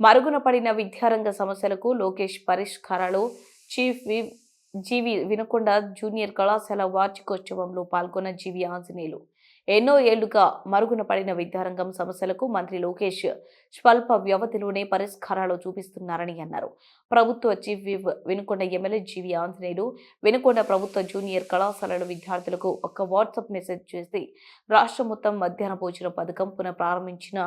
మరుగున పడిన విద్యారంగ సమస్యలకు లోకేష్ పరిష్కారాలు. Chief whip G V Vinukonda junior కళాశాల వార్షికోత్సవంలో పాల్గొన్న జీవి ఆంజనేయులు. ఎన్నో ఏళ్ళుగా మరుగున పడిన విద్యారంగం సమస్యలకు మంత్రి లోకేష్ స్వల్ప వ్యవధిలోనే పరిష్కారాలు చూపిస్తున్నారని అన్నారు. ప్రభుత్వ chief whip Vinukonda MLA G V Anjaneyulu Vinukonda ప్రభుత్వ జూనియర్ కళాశాలల విద్యార్థులకు ఒక వాట్సాప్ మెసేజ్ చేసి రాష్ట్రం మొత్తం మధ్యాహ్న భోజన పథకం పునఃప్రారంభించిన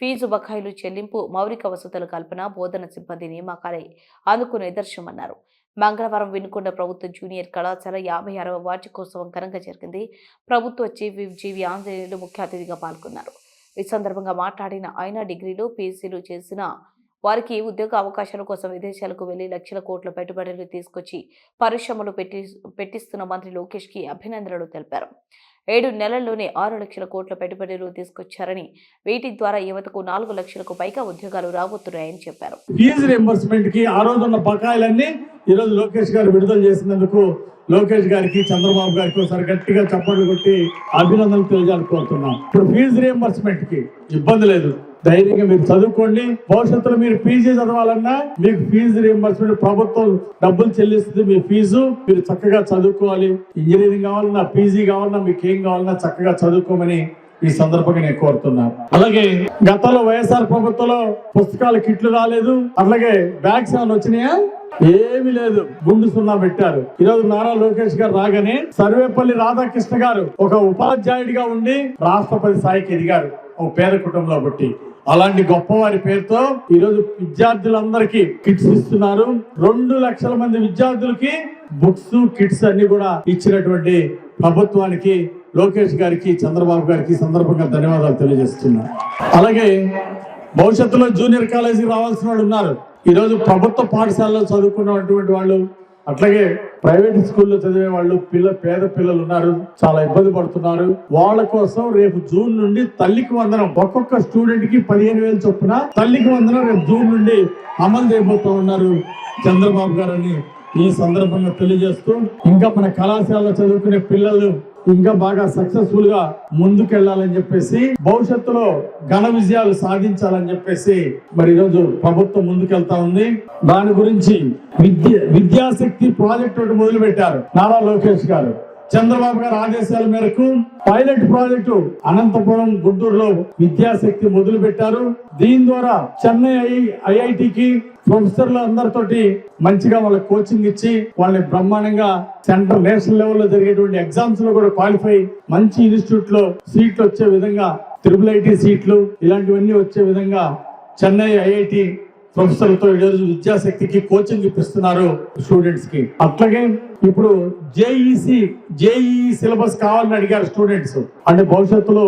ఫీజు బకాయిలు చెల్లింపు మౌలిక వసతుల కల్పన బోధన సిబ్బంది నియామకాలే అందుకు నిదర్శనమన్నారు. మంగళవారం వినుకొండ ప్రభుత్వ జూనియర్ కళాశాల యాభై అరవ వార్షికోత్సవం ఘనంగా జరిగింది. ప్రభుత్వ చీఫ్ జీవి ఆంజనేయులు ముఖ్య అతిథిగా పాల్గొన్నారు. ఈ సందర్భంగా మాట్లాడిన ఆయన డిగ్రీలు పీజీలు చేసిన వారికి ఉద్యోగ అవకాశాల కోసం విదేశాలకు వెళ్ళి లక్షల కోట్ల పెట్టుబడులు తీసుకొచ్చి పరిశ్రమలు పెట్టి పెట్టిస్తున్న మంత్రి లోకేష్కి అభినందనలు తెలిపారు. ఏడు నెలల్లోనే ఆరు లక్షల కోట్ల పెట్టుబడులు తీసుకొచ్చారని వీటి ద్వారా యువతకు నాలుగు లక్షలకు పైగా ఉద్యోగాలు రాబోతున్నాయని చెప్పారు. ఫీజు రియంబర్స్మెంట్కి ఆ రోజు ఉన్న బకాయిలన్నీ లోకేష్ గారు విడుదల చేసినందుకు లోకేష్ గారికి చంద్రబాబు గారికి ఒకసారి గట్టిగా చప్పట్లు కొట్టి అభినందనలు తెలియాలని కోరుతున్నాం. ఇప్పుడు ఫీజు రియంబర్స్మెంట్కి ఇబ్బంది లేదు. ధైర్యంగా మీరు చదువుకోండి. భవిష్యత్తులో మీరు పీజీ చదవాలన్నా మీకు ఫీజు రియంబర్స్మెంట్ ప్రభుత్వం డబ్బులు చెల్లిస్తుంది మీ ఫీజు మీరు చక్కగా చదువుకోవాలి. ఇంజనీరింగ్ కావాలన్నా పీజీ కావాలన్నా మీకు ఏం కావాలన్నా చక్కగా చదువుకోమని ఈ సందర్భంగా నేను కోరుతున్నాను అలాగే గతంలో వైఎస్ఆర్ ప్రభుత్వంలో పుస్తకాలు కిట్లు రాలేదు. అలాగే బ్యాగ్స్ ఏమైనా వచ్చినాయా? ఏమీ లేదు. గుండు సున్నా పెట్టారు. ఈరోజు నారా లోకేష్ గారు రాగానే సర్వేపల్లి రాధాకృష్ణ గారు ఒక ఉపాధ్యాయుడిగా ఉండి రాష్ట్రపతి స్థాయికి ఎదిగారు. ఒక పేద కుటుంబంలో పుట్టి. అలాంటి గొప్పవారి పేరుతో ఈరోజు విద్యార్థులందరికీ కిట్స్ ఇస్తున్నారు. రెండు లక్షల మంది విద్యార్థులకి బుక్స్ కిట్స్ అన్ని కూడా ఇచ్చినటువంటి ప్రభుత్వానికి లోకేష్ గారికి చంద్రబాబు గారికి సందర్భంగా ధన్యవాదాలు తెలియజేస్తున్నా. అలాగే భవిష్యత్తులో జూనియర్ కాలేజీకి రావాల్సిన వాళ్ళు ఉన్నారు. ఈరోజు ప్రభుత్వ పాఠశాలలో చదువుకున్నటువంటి వాళ్ళు అట్లాగే ప్రైవేట్ స్కూల్లో చదివే వాళ్ళు పిల్ల పేద పిల్లలు ఉన్నారు చాలా ఇబ్బంది పడుతున్నారు. వాళ్ళ కోసం రేపు జూన్ నుండి తల్లికి వందనం ఒక్కొక్క స్టూడెంట్కి పదిహేను వేలు చొప్పున తల్లికి వందనం రేపు జూన్ నుండి అమలు చేయబోతూ ఉన్నారు చంద్రబాబు గారని ఈ సందర్భంగా తెలియజేస్తూ ఇంకా మన కళాశాలలో చదువుకునే పిల్లలు ఇంకా బాగా సక్సెస్ఫుల్గా ముందుకెళ్ళాలని చెప్పేసి భవిష్యత్తులో ఘన విజయాలు సాధించాలని చెప్పేసి మరి ఈరోజు ప్రభుత్వం ముందుకెళ్తా ఉంది. దాని గురించి విద్య విద్యాశక్తి ప్రాజెక్ట్ ఒకటి మొదలు పెట్టారు నారా లోకేష్ గారు. చంద్రబాబు గారి ఆదేశాల మేరకు పైలట్ ప్రాజెక్టు అనంతపురం గుంటూరులో విద్యాశక్తి మొదలు పెట్టారు దీని ద్వారా చెన్నై ఐఐటికి ప్రొఫెసర్లు అందరితోటి మంచిగా వాళ్ళకి కోచింగ్ ఇచ్చి వాళ్ళని బ్రహ్మాండంగా సెంట్రల్ నేషనల్ లెవెల్లో జరిగేటువంటి ఎగ్జామ్స్లో కూడా క్వాలిఫై మంచి ఇన్స్టిట్యూట్లో సీట్లు వచ్చే విధంగా త్రిబుల్ ఐటీ సీట్లు ఇలాంటివన్నీ వచ్చే విధంగా చెన్నై ఐఐటి ప్రొఫెసర్లతో ఈరోజు విద్యాశక్తికి కోచింగ్ ఇప్పిస్తున్నారు స్టూడెంట్స్కి. అట్లాగే ఇప్పుడు జేఈసి జేఈ సిలబస్ కావాలని అడిగారు స్టూడెంట్స్ అంటే భవిష్యత్తులో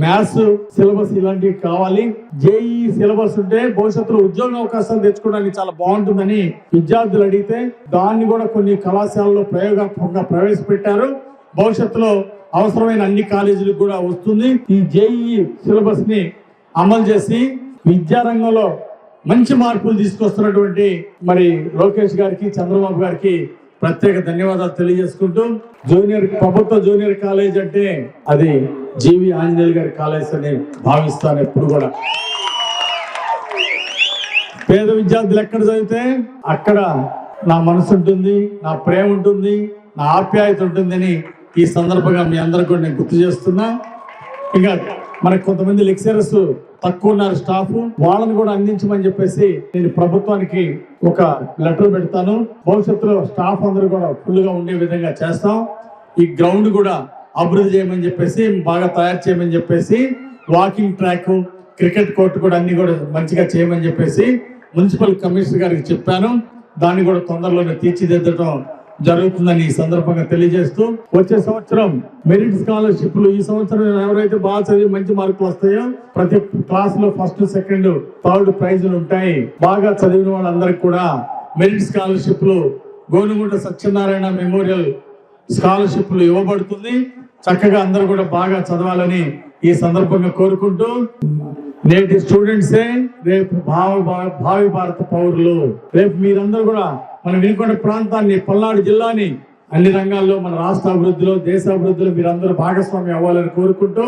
మ్యాథ్స్ సిలబస్ ఇలాంటివి కావాలి. జేఈ సిలబస్ ఉంటే భవిష్యత్తులో ఉద్యోగ అవకాశాలు తెచ్చుకోవడానికి చాలా బాగుంటుందని విద్యార్థులు అడిగితే దాన్ని కూడా కొన్ని కళాశాలలో ప్రయోగాత్మకంగా ప్రవేశపెట్టారు. భవిష్యత్తులో అవసరమైన అన్ని కాలేజీలకు కూడా వస్తుంది. ఈ జేఈ సిలబస్ని అమలు చేసి విద్యారంగంలో మంచి మార్పులు తీసుకొస్తున్నటువంటి మరి లోకేష్ గారికి చంద్రబాబు గారికి ప్రత్యేక ధన్యవాదాలు తెలియజేసుకుంటూ జూనియర్ ప్రభుత్వ జూనియర్ కాలేజ్ అంటే అది జీవి ఆంజనేయులు గారి కాలేజ్ అని భావిస్తాను ఎప్పుడు కూడా. పేద విద్యార్థులు ఎక్కడ చదివితే అక్కడ నా మనసు ఉంటుంది నా ప్రేమ ఉంటుంది నా ఆప్యాయత ఉంటుందని ఈ సందర్భంగా మీ అందరూ కూడా నేను గుర్తు చేస్తున్నా. ఇంకా మనకు కొంతమంది లెక్చరర్స్ తక్కువ ఉన్నారు స్టాఫ్ వాళ్ళని కూడా అందించమని చెప్పేసి నేను ప్రభుత్వానికి ఒక లెటర్ పెడతాను. భవిష్యత్తులో స్టాఫ్ అందరూ కూడా ఫుల్గా ఉండే విధంగా చేస్తాం. ఈ గ్రౌండ్ కూడా అభివృద్ధి చేయమని చెప్పేసి బాగా తయారు చేయమని చెప్పేసి వాకింగ్ ట్రాక్ క్రికెట్ కోర్టు కూడా అన్ని కూడా మంచిగా చేయమని చెప్పేసి మున్సిపల్ కమిషనర్ గారికి చెప్పాను. దాన్ని కూడా తొందరలోనే తీర్చిదిద్దడం జరుగుతుందని ఈ సందర్భంగా తెలియజేస్తూ వచ్చే సంవత్సరం మెరిట్ స్కాలర్షిప్లు ఈ సంవత్సరం ఎవరైతే బాగా చదివి మంచి మార్కులు వస్తాయో ప్రతి క్లాస్లో ఫస్ట్ సెకండ్ థర్డ్ ప్రైజులు ఉంటాయి. బాగా చదివిన వాళ్ళందరికీ కూడా మెరిట్ స్కాలర్షిప్లు గోనుగుంట సత్యనారాయణ మెమోరియల్ స్కాలర్షిప్లు ఇవ్వబడుతుంది. చక్కగా అందరూ కూడా బాగా చదవాలని ఈ సందర్భంగా కోరుకుంటూ నేటి స్టూడెంట్సే రేపు భావ భావి భారత పౌరులు రేపు మీరందరూ కూడా మన వినుకొండ ప్రాంతాన్ని పల్నాడు జిల్లాని అన్ని రంగాల్లో మన రాష్ట్ర అభివృద్ధిలో దేశ అభివృద్ధిలో మీరందరూ భాగస్వామి అవ్వాలని కోరుకుంటూ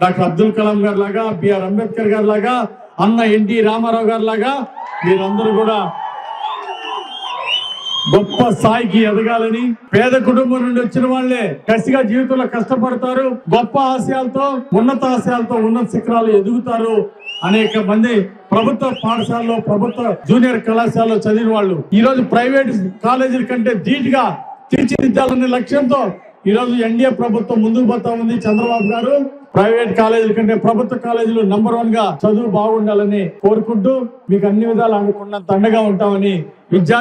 డాక్టర్ అబ్దుల్ కలాం గారు లాగా బిఆర్ అంబేద్కర్ గారు లాగా అన్న ఎన్టీ రామారావు గారు లాగా మీరందరూ కూడా గొప్ప స్థాయికి ఎదగాలని పేద కుటుంబం నుండి వచ్చిన వాళ్ళే కసిగా జీవితంలో కష్టపడతారు. గొప్ప ఆశయాలతో ఉన్నత ఆశయాలతో ఉన్నత శిఖరాలు ఎదుగుతారు అనేక మంది ప్రభుత్వ పాఠశాలలో ప్రభుత్వ జూనియర్ కళాశాలలో చదివిన వాళ్ళు. ఈ రోజు ప్రైవేట్ కాలేజీల కంటే ధీటుగా తీర్చిదిద్దాలనే లక్ష్యంతో ఈ రోజు ఎన్డీఏ ప్రభుత్వం ముందుకు పోతా ఉంది. చంద్రబాబు గారు ప్రైవేట్ కాలేజీల కంటే ప్రభుత్వ కాలేజీలు నంబర్ వన్గా చదువు బాగుండాలని కోరుకుంటూ మీకు అన్ని విధాలు అనుకున్నంత అండగా ఉంటామని విద్యా